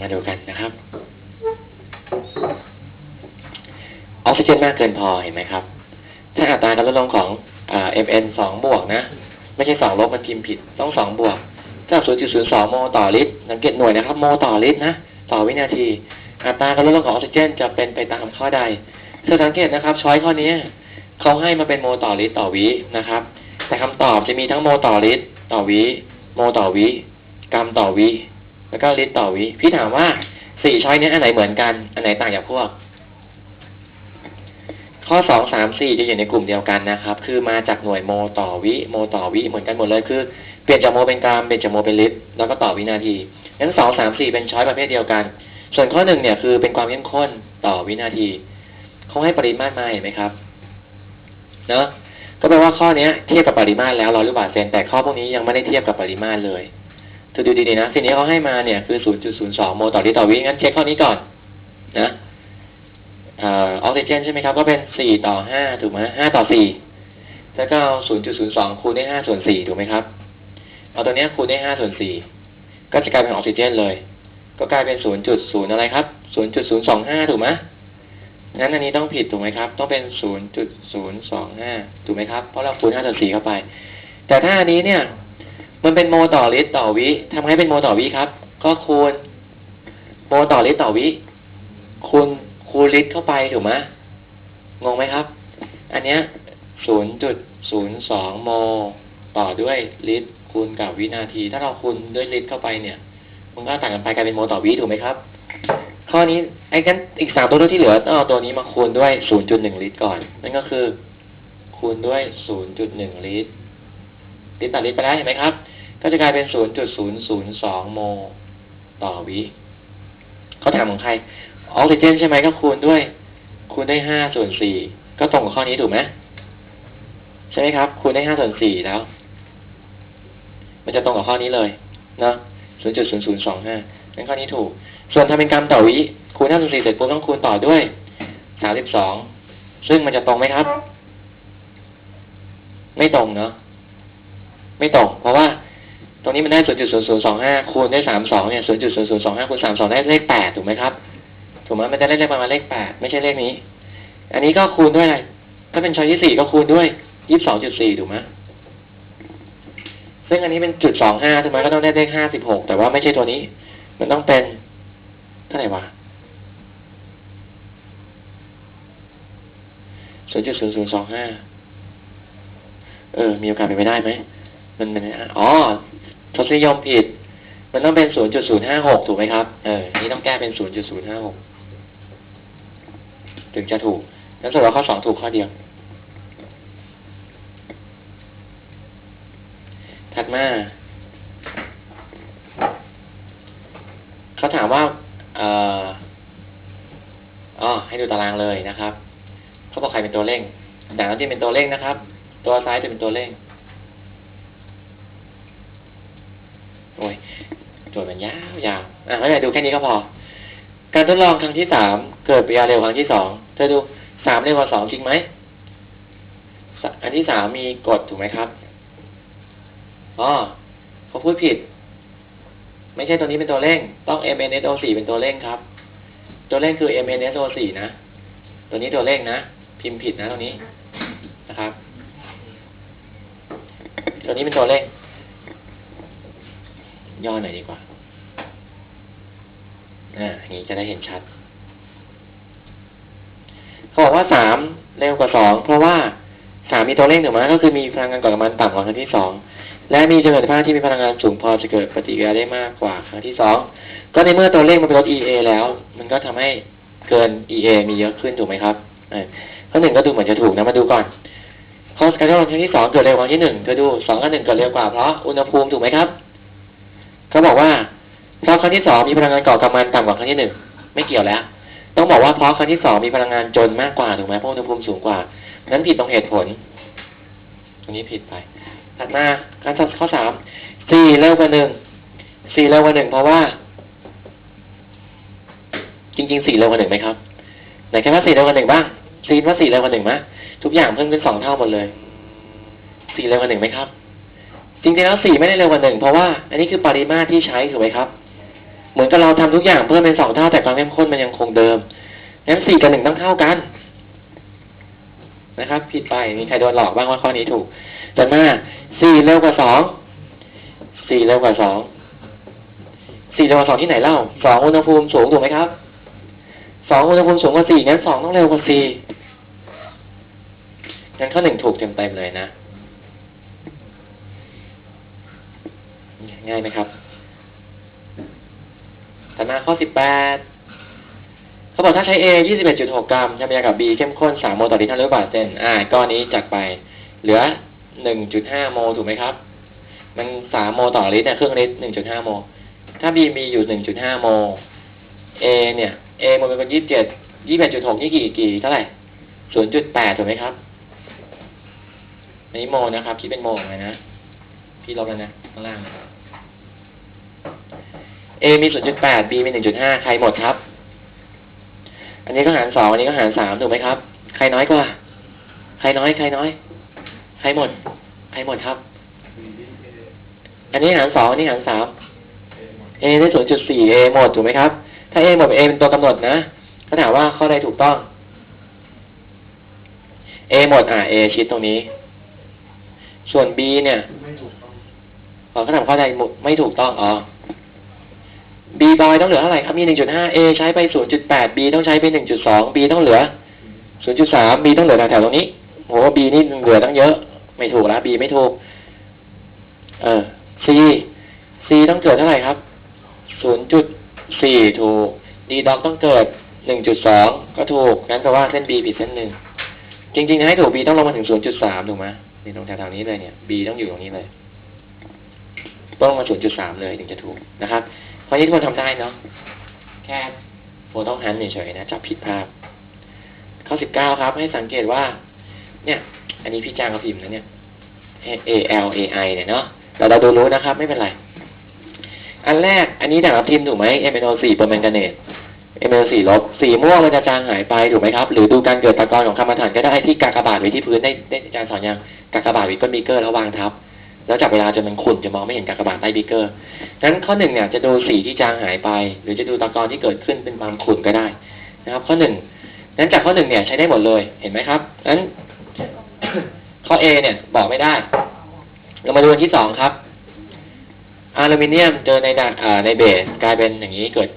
มาดูกันนะครับออกซิเจนมากเกินพอเห็นไหมครับ ถ้าอัตราการลดลงของเอ่อ Mn สองบวกนะ ไม่ใช่สองลบมันพิมพ์ผิด ต้องสองบวกถ้า0.02โมต่อลิตรสังเกตหน่วยนะครับ โมต่อลิตรนะต่อวินาที อัตราการลดลงของออกซิเจน จะเป็นไปตามข้อใดเธอสังเกตนะครับ ช้อยข้อนี้เขาให้มาเป็นโมต่อลิตรต่อวินะครับ แต่คำตอบจะมีทั้งโมต่อลิตรต่อวิโมต่อวิกรัมต่อวิ แล้วก็ลิตรต่อวิ พี่ถามว่าสี่ช้อยนี้อันไหนเหมือนกัน อันไหนต่างจากพวก ข้อสองสามสี่จะอยู่ในกลุ่มเดียวกันนะครับ คือมาจากหน่วยโมต่อวิโมต่อวิเหมือนกันหมดเลยคือเปลี่ยนจากโมเป็นกรัมเปลี่ยนจากโมเป็นลิตรแล้วก็ต่อวินาทีงั้นสองสามสี่เป็นช้อยประเภทเดียวกัน ส่วนข้อหนึ่งเนี่ยคือเป็นความเข้มข้นต่อวินาทีเขาให้ปริมาตรมาเห็นไหมครับเนอะก็แปลว่าข้อเนี้ยเทียบกับปริมาตรแล้วร้อยลูกบาศก์เซนแต่ข้อพวกนี้ยังไม่ได้เทียบกับปริมาตรเลย เธอดูดีๆนะสิ่งนี้เขาให้มาเนี่ยคือ 0.02 โมลต่อลิตรต่อวิงั้นเช็คข้อนี้ก่อน นะออกซิเจนใช่ไหมครับ ก็เป็น 4 ต่อ 5 ถูกไหม5ต่อ 4 แล้วก็เอา 0.02 คูณด้วย5ส่วน 4 ถูกไหมครับ เอาตัวเนี้ยคูณด้วย5ส่วน 4 ก็จะกลายเป็นออกซิเจนเลย ก็กลายเป็น 0.0 อะไรครับ 0.025 ถูกไหมงั้นอันนี้ต้องผิดถูกไหมครับ ต้องเป็น 0.025 ถูกไหมครับ เพราะเราคูณ5ส่วน4เข้าไป แต่ถ้าอันนี้เนี่ย มันเป็นโมต่อลิตรต่อวิทำให้เป็นโมต่อวิครับ ก็คูณ โมต่อลิตรต่อวิคูณคูณลิตรเข้าไปถูกไหมงงไหมครับ อันเนี้ย0.02โม ต่อด้วยลิตรคูณกับวินาที ถ้าเราคูณด้วยลิตรเข้าไปเนี่ย มันก็ต่างกันไปกลายเป็นโมต่อวิถูกไหมครับ ข้อนี้ไอ้กันอีกสามตัวที่เหลือต้องเอาตัวนี้มาคูณด้วย0.1ลิตรก่อน นั่นก็คือ คูณด้วย0.1ลิตร ลิตรต่อลิตรไปแล้วเห็นไหมครับ ก็จะกลายเป็น 0.002 โมลต่อวิเขาถามของใครออกซิเจนใช่ไหมก็คูณด้วย คูณได้ห้าส่วนสี่ก็ตรงกับข้อนี้ถูกไหมใช่ไหมครับ คูณได้ห้าส่วนสี่แล้ว มันจะตรงกับข้อนี้เลยเนาะศูนย์จุดศูนย์ศูนย์สองห้างั้นข้อนี้ถูก ส่วนทำเป็นกรรมต่อวิคูณห้าส่วนสี่เสร็จปุ๊บต้องคูณต่อด้วยสามสิบสองซึ่งมันจะตรงไหมครับ ไม่ตรงเนาะ ไม่ตรงเพราะว่าตรงนี้มันได้ศูนย์จุดศูนย์ศูนย์สองห้าคูณด้วยสามสองเนี่ยศูนย์จุดศูนย์ศูนย์สองห้าคูณสามสองได้เลขแปดถูกไหมครับ ถูกไหมมันจะได้เลขประมาณเลขแปดไม่ใช่เลขนี้ อันนี้ก็คูณด้วยอะไร ถ้าเป็นช้อยที่สี่ก็คูณด้วยยี่สิบสองจุดสี่ถูกไหมซึ่งอันนี้เป็นจุดสองห้าถูกไหมก็ต้องได้เลขห้าสิบหกแต่ว่าไม่ใช่ตัวนี้ มันต้องเป็นเท่าไหร่วะศูนย์จุดศูนย์ศูนย์สองห้าเออ มีโอกาสเป็นไปได้ไหม มันเป็นอ๋อทศนิยมผิด มันต้องเป็นศูนย์จุดศูนย์ห้าหกถูกไหมครับ เออ นี่ต้องแก้เป็นศูนย์จุดศูนย์ห้าหกถึงจะถูกงั้นสรุปว่าข้อสองถูกข้อเดียว ถัดมา เขาถามว่า เอ่ออ๋อให้ดูตารางเลยนะครับ เขาบอกใครเป็นตัวเร่งด่านน้ำจิ้มเป็นตัวเร่งนะครับ ตัวซ้ายจะเป็นตัวเร่ง โอ้ยโจทย์มันยาวยาวอะไม่เป็นไรดูแค่นี้ก็พอ การทดลองครั้งที่สามเกิดปฏิกิริยาเร็วครั้งที่สองเธอดูสามเร็วกว่าสองจริงไหมอันที่สามมีกฎถูกไหมครับอ๋อเขาพูดผิด ไม่ใช่ตัวนี้เป็นตัวเร่ง ต้อง MNSO4 เป็นตัวเร่งครับ ตัวเร่งคือ MNSO4 นะ ตัวนี้ตัวเร่งนะ พิมพ์ผิดนะตรงนี้นะครับ ตัวนี้เป็นตัวเร่ง ย่อหน่อยดีกว่า อ่าอย่างนี้จะได้เห็นชัด เขาบอกว่าสามเร็วกว่าสองเพราะว่าสามมีตัวเลขหนึ่งมาก็คือมีพลังงานก่อการมันต่ำกว่าครั้งที่สองและมีจำนวนภาพที่มีพลังงานสูงพอจะเกิดปฏิกิริยาได้มากกว่าครั้งที่สองก็ในเมื่อตัวเลขมันเป็นลด EA แล้ว มันก็ทำให้เกิน EA มีเยอะขึ้นถูกไหมครับข้อหนึ่งก็ดูเหมือนจะถูกนะมาดูก่อนข้อการทดลองครั้งที่สองเกิดเร็วกว่าที่หนึ่งเธอดูสองกับหนึ่งเกิดเร็วกว่าเพราะอุณหภูมิถูกไหมครับ เขาบอกว่าเพราะครั้งที่สองมีพลังงานก่อการมันต่ำกว่าครั้งที่หนึ่งไม่เกี่ยวแล้ว ต้องบอกว่าเพราะครั้งที่สองมีพลังงานจนมากกว่าถูกไหมเพราะอุณหภูมิสูงกว่านั้นผิดตรงเหตุผล ตรงนี้ผิดไปถัดมาการทดข้อสามสี่เร็วกว่าหนึ่งสี่เร็วกว่าหนึ่งเพราะว่า จริงๆสี่เร็วกว่าหนึ่งไหมครับไหนแค่ว่าสี่เร็วกว่าหนึ่งบ้างซีนว่าสี่เร็วกว่าหนึ่งไหมทุกอย่างเพิ่มขึ้นสองเท่าหมดเลยสี่เร็วกว่าหนึ่งไหมครับ จริงๆแล้วสี่ไม่ได้เร็วกว่าหนึ่งเพราะว่าอันนี้คือปริมาตรที่ใช้ถูกไหมครับ เหมือนกับเราทำทุกอย่างเพิ่มเป็นสองเท่าแต่ความเข้มข้นมันยังคงเดิมงั้นสี่กับหนึ่งต้องเท่ากัน นะครับ ผิดไปมีใครโดนหลอกบ้างว่าข้อนี้ถูกต่อมาสี่เร็วกว่าสองสี่เร็วกว่าสองสี่เร็วกว่าสองที่ไหนเล่าสองอุณหภูมิสูงถูกไหมครับสองอุณหภูมิสูงกว่าสี่งั้นสองต้องเร็วกว่าสี่งั้นข้อหนึ่งถูกเต็มเต็มๆเลยนะ ง่ายไหมครับถัดมาข้อสิบแปดเขาบอกถ้าใช้ A ยี่สิบเอ็ดจุดหกกรัมจะมีกับ B เข้มข้นสามโมลต่อลิตรเท่าหรือบาทเซนอ่า ก้อนนี้จากไป เหลือหนึ่งจุดห้าโมลถูกไหมครับ มันสามโมลต่อลิตรเนี่ยครึ่งลิตรหนึ่งจุดห้าโมลถ้า B มีอยู่หนึ่งจุดห้าโมล A เนี่ย A มันเป็นยี่สิบเจ็ดยี่สิบแปดจุดหกนี่กี่กี่เท่าไหร่ศูนย์จุดแปดถูกไหมครับอันนี้โมนะครับ คิดเป็นโมออกมานะ พี่ลบแล้วนะข้างล่างนะ A มี 0.8 B มี 1.5 ใครหมดครับ อันนี้ก็หารสองอันนี้ก็หารสามถูกไหมครับ ใครน้อยกว่า ใครน้อย ใครน้อย ใครหมด ใครหมดครับ อันนี้หารสองอันนี้หารสาม A ได้ 0.4 A หมดถูกไหมครับ ถ้า A หมด A เป็นตัวกำหนดนะก็ถามว่าข้อใดถูกต้อง A หมด อ่า A ชิดตรงนี้ ส่วน B เนี่ยไม่ถูกต้องอ๋อเขาถามข้อใดหมดไม่ถูกต้องอ๋อ B บอยต้องเหลือเท่าไหร่ครับมี 1.5 A ใช้ไป 0.8 B ต้องใช้ไป 1.2 B ต้องเหลือ 0.3 B ต้องเหลือแถวๆตรงนี้โห B นี่เหลือตั้งเยอะ ไม่ถูกแล้ว B ไม่ถูก เออ C C ต้องเกิดเท่าไหร่ครับ 0.4 ถูก D ด็อกต้องเกิด 1.2 ก็ถูก งั้นแปลว่าเส้น B ผิดเส้นหนึ่ง จริงๆ ให้ถูก B ต้องลงมาถึง 0.3 ถูกไหมนี่ตรงแถวๆนี้เลยเนี่ย B ต้องอยู่ตรงนี้เลย ต้องมา 0.3 เลยถึงจะถูกนะครับ ข้อนี้ทุกคนทำได้เนาะแค่โฟต้องหันเฉยๆนะจับผิดภาพ ข้อ19ครับ ให้สังเกตว่า เนี่ย อันนี้พี่จ้างเขาพิมพ์นะเนี่ย A L A I เนี่ยเนาะแต่เราดูรู้นะครับ ไม่เป็นไร อันแรกอันนี้ด่างทับทิมถูกไหม MnO4 เปอร์แมงกาเนต MnO4 ลบสีม่วงมันจะจางหายไปถูกไหมครับ หรือดูการเกิดตะกอนของคำถ่านก็ได้ที่กากบาทไว้ที่พื้นได้ได้อาจารย์สอนยังกากบาทไว้ก้นบีเกอร์แล้ววางทับ แล้วจับเวลาจนมันขุ่นจะมองไม่เห็นกากบาทใต้บีเกอร์นั้นข้อหนึ่งเนี่ยจะดูสีที่จางหายไป หรือจะดูตะกอนที่เกิดขึ้นเป็นความขุ่นก็ได้นะครับ ข้อหนึ่งนั้นจากข้อหนึ่งเนี่ยใช้ได้หมดเลยเห็นไหมครับนั้นข้อ A เนี่ยบอกไม่ได้ เรามาดูอันที่สองครับอลูมิเนียมเจอในดาอ่าในเบสกลายเป็นอย่างนี้เกิด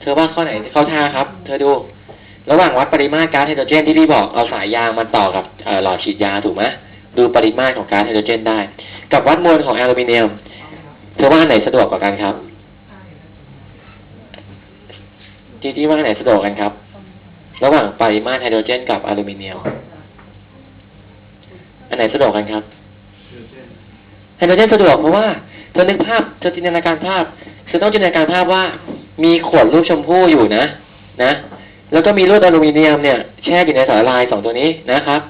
เธอว่าข้อไหนเข้าท่าครับ เธอดู ระหว่างวัดปริมาตรก๊าซไฮโดรเจนที่พี่บอกเอาสายยางมาต่อกับหลอดฉีดยาถูกไหมดูปริมาตรของก๊าซไฮโดรเจนได้ กับวัดมวลของอลูมิเนียมเธอว่าอันไหนสะดวกกว่ากันครับที่ที่ว่าอันไหนสะดวกกันครับ ระหว่างปริมาตรไฮโดรเจนกับอลูมิเนียม อันไหนสะดวกกันครับไฮโดรเจนสะดวกเพราะว่าเธอนึกภาพเธอจินตนาการภาพเธอต้องจินตนาการภาพว่า มีขวดรูปชมพู่อยู่นะ นะแล้วก็มีลวดอลูมิเนียมเนี่ยแช่อยู่ในสารละลายสองตัวนี้นะครับ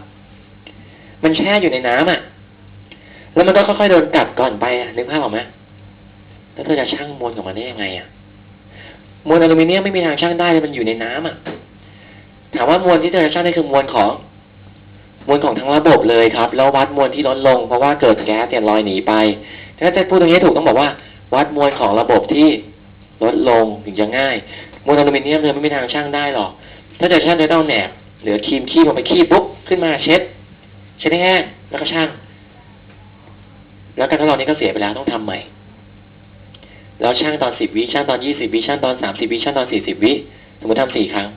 มันแช่อยู่ในน้ำอะ แล้วมันก็ค่อยๆโดนกัดก่อนไปอะนึกภาพออกไหมแล้วเธอจะชั่งมวลของมันได้ยังไงอะมวลอลูมิเนียมไม่มีทางชั่งได้เลยมันอยู่ในน้ำอะ ถามว่ามวลที่เธอจะชั่งได้คือมวลของ มวลของทั้งระบบเลยครับ แล้ววัดมวลที่ลดลง เพราะว่าเกิดแก๊สเนี่ยลอยหนีไปถ้าจะพูดตรงนี้ถูกต้องบอกว่า วัดมวลของระบบที่ลดลงถึงจะง่าย มวลอลูมิเนียมเนี่ยไม่มีทางช่างได้หรอก ถ้าจะช่างจะต้องแหนบเหลือครีมขี้ลงไปขี้ปุ๊บขึ้นมาเช็ดเช็ดให้แห้งแล้วก็ช่าง แล้วการทดลองนี้ก็เสียไปแล้วต้องทำใหม่แล้วช่างตอนสิบวิช่างตอนยี่สิบวิช่างตอนสามสิบวิช่างตอนสี่สิบวิสมมติทำสี่ครั้ง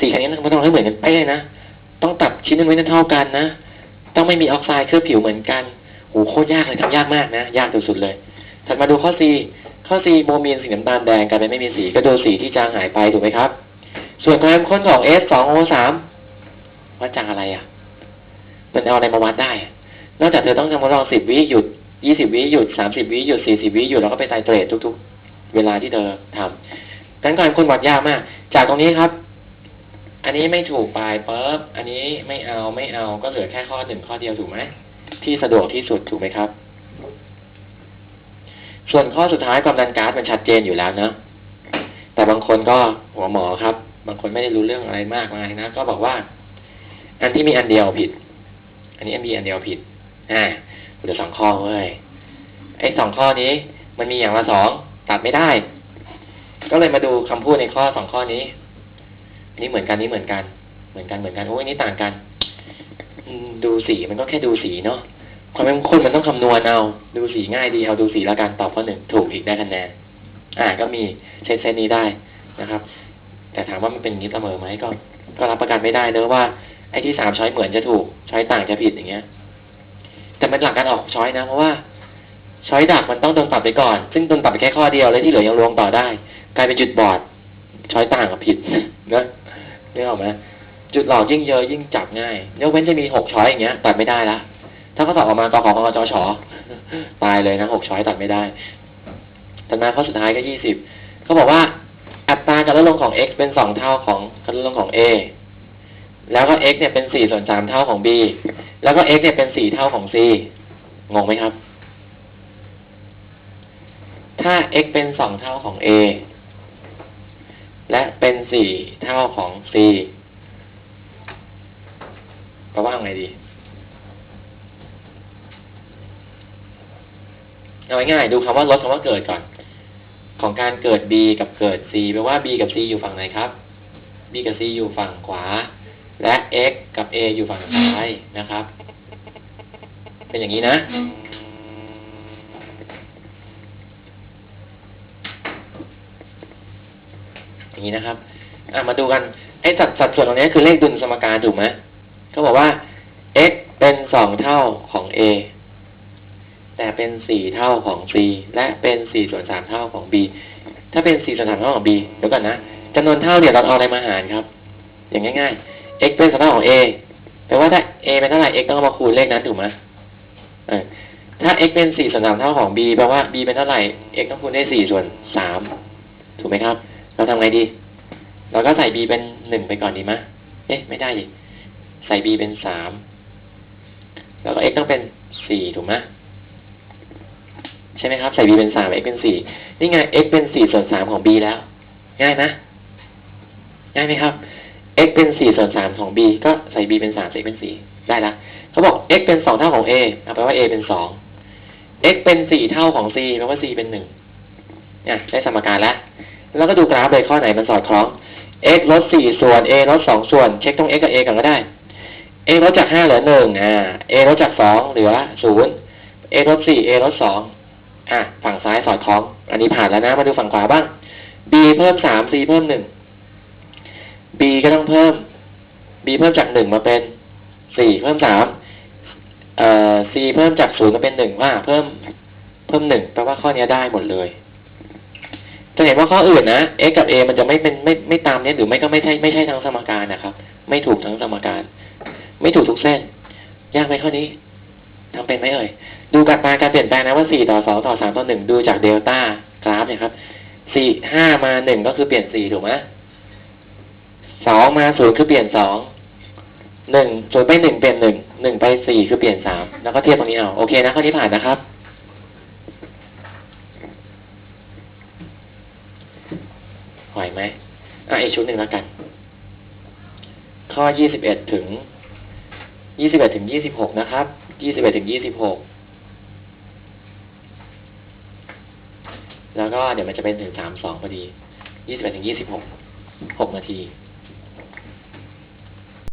สี่ครั้งนี้มันต้องให้เหมือนกันเป๊ะนะต้องตัดชิ้นนึงไว้เท่ากันนะต้องไม่มีออกไซด์เคลือบผิวเหมือนกันโหโคตรยากเลยทำยากมากนะยากสุดๆเลยถัดมาดูข้อ C ข้อ C โมมีนสีน้ำตาลแดงกลายเป็นไม่มีสีก็ดูสีที่จางหายไปถูกไหมครับ ส่วนความข้มข้นของ S 2 O 3วัดจากอะไรอะ มันเอาอะไรมาวัดได้อะนอกจากเธอต้องทำทดลอง10วิหยุด 20วิหยุด30วิหยุด40วิหยุดแล้วก็ไปไตเตรดทุก ๆ เวลาที่เธอทำการความเข้มข้นวัดยากมาก จากตรงนี้ครับ อันนี้ไม่ถูกไปปุ๊บอันนี้ไม่เอาไม่เอาก็เหลือแค่ข้อหนึ่งข้อเดียวถูกไหมที่สะดวกที่สุดถูกไหมครับ ส่วนข้อสุดท้ายความดันก๊าซมันชัดเจนอยู่แล้วเนะแต่บางคนก็หัวหมอครับ บางคนไม่ได้รู้เรื่องอะไรมากมายนะก็บอกว่า อันที่มีอันเดียวผิด อันนี้อันมีอันเดียวผิด อ่า เหลือสองข้อเว้ยไอ้สองข้อนี้ มันมีอย่างละสองตัดไม่ได้ ก็เลยมาดูคำพูดในข้อสองข้อนี้อันนี้เหมือนกันนี่เหมือนกัน เหมือนกันเหมือนกันโอ้ยนนี้ต่างกันดูสีมันก็แค่ดูสีเนาะความเป็นคนมันต้องคำนวณเอา ดูสีง่ายดีเอาดูสีแล้วกันตอบข้อหนึ่งถูกอีกได้คะแนนอ่าก็มีเซตเซตนี้ได้นะครับ แต่ถามว่ามันเป็นอย่างนี้เสมอไหมก็ ก็รับประกันไม่ได้เนอะว่าไอ้ที่สามช้อยเหมือนจะถูกช้อยต่างจะผิดอย่างเงี้ย แต่มันหลักการออกช้อยนะ เพราะว่าช้อยดักมันต้องโดนตัดไปก่อน ซึ่งโดนตัดไปแค่ข้อเดียวแล้วที่เหลือยังลวงต่อได้ กลายเป็นจุดบอด ช้อยต่างกับผิดนะนึกออกไหมจุดหลอกยิ่งเยอะยิ่งจับง่ายยกเว้นจะมีหกช้อยอย่างเงี้ยตัดไม่ได้ละถ้าเขาตอบออกมากขอกจชอตายเลยนะหกช้อยตัดไม่ได้ถัดมาข้อสุดท้ายก็ยี่สิบเขาบอกว่าอัตราการลดลงของ x เป็นสองเท่าของการลดลงของ a แล้วก็ x เนี่ยเป็นสี่ส่วนสามเท่าของ b แล้วก็ x เนี่ยเป็นสี่เท่าของ c งงไหมครับ ถ้า x เป็นสองเท่าของ a และเป็นสี่เท่าของ c แปลว่าไงดี เอาง่ายๆดูคำว่าลดคำว่าเกิดก่อน ของการเกิด b กับเกิด c แปลว่า b กับ c อยู่ฝั่งไหนครับ b กับ c อยู่ฝั่งขวา และ x กับ a อยู่ฝั่งซ้ายนะครับ เป็นอย่างนี้นะ อย่างนี้นะครับ อะมาดูกัน ไอ้สัดสัดส่วนตรงนี้คือเลขดุลสมการถูกไหมเขาบอกว่า x เป็นสองเท่าของ a แต่เป็นสี่เท่าของ c และเป็นสี่ส่วนสามเท่าของ b ถ้าเป็นสี่ส่วนสามเท่าของ b เดี๋ยวก่อนนะจำนวนเท่าเนี่ยเราเอาอะไรมาหารครับ อย่างง่าย ๆ x เป็นสองเท่าของ a แปลว่าถ้า a เป็นเท่าไหร่ x ต้องเอามาคูณเลขนั้นถูกไหมถ้า x เป็นสี่ส่วนสามเท่าของ b แปลว่า b เป็นเท่าไหร่ x ต้องคูณได้สี่ส่วนสามถูกไหมครับ เราทำไงดี เราก็ใส่ b เป็นหนึ่งไปก่อนดีไหมเอ๊ะ ไม่ได้ดิใส่ b เป็นสามแล้วก็ x ต้องเป็นสี่ถูกไหมใช่ไหมครับ ใส่ b เป็นสาม x เป็นสี่นี่ไง x เป็นสี่ส่วนสามของ b แล้ว ง่ายนะ ง่ายไหมครับ x เป็นสี่ส่วนสามของ b ก็ใส่ b เป็นสามใส่ x เป็นสี่ได้ละเขาบอก x เป็นสองเท่าของ a เอาแปลว่า a เป็นสอง x เป็นสี่เท่าของ c แปลว่า c เป็นหนึ่งเนี่ยได้สมการแล้ว แล้วก็ดูกราฟเลยข้อไหนมันสอดคล้อง x ลดสี่ส่วน a ลดสองส่วน เช็คตรง x กับ a ก่อนก็ได้ a ลดจากห้าเหลือหนึ่งอ่า a ลดจากสองเหลือศูนย์ a ลดสี่ a ลดสองอะฝั่งซ้ายสอดคล้อง อันนี้ผ่านแล้วนะ มาดูฝั่งขวาบ้าง b เพิ่มสาม c เพิ่มหนึ่ง b ก็ต้องเพิ่ม b เพิ่มจากหนึ่งมาเป็นสี่เพิ่มสามเอ่อ c เพิ่มจากศูนย์มาเป็นหนึ่งว่า เพิ่มเพิ่มหนึ่งแปลว่าข้อนี้ได้หมดเลยจะเห็นว่าข้ออื่นนะ x กับ a มันจะไม่เป็นไม่ไม่ตามเนี้ยหรือไม่ก็ไม่ใช่ไม่ใช่ทั้งสมการนะครับ ไม่ถูกทั้งสมการ ไม่ถูกทุกเส้น ยากไหมข้อนี้ทำเป็นไหมเอ่ย ดูกับมาการเปลี่ยนแปลงนะว่าสี่ต่อสองต่อสามต่อหนึ่งดูจากเดลต้ากราฟเนี่ยครับสี่ห้ามาหนึ่งก็คือเปลี่ยนสี่ถูกไหม สองมาศูนย์คือเปลี่ยนสองหนึ่งศูนย์ไปหนึ่งเปลี่ยนหนึ่งหนึ่งไปสี่คือเปลี่ยนสามแล้วก็เทียบตรงนี้เอาโอเคนะข้อนี้ผ่านนะครับ ไหวไหมอะอีกชุดหนึ่งแล้วกัน ข้อยี่สิบเอ็ดถึงยี่สิบเอ็ดถึงยี่สิบหกนะครับยี่สิบเอ็ดถึงยี่สิบหกแล้วก็เดี๋ยวมันจะเป็นถึงสามสองพอดียี่สิบเอ็ดถึงยี่สิบหกหกนาที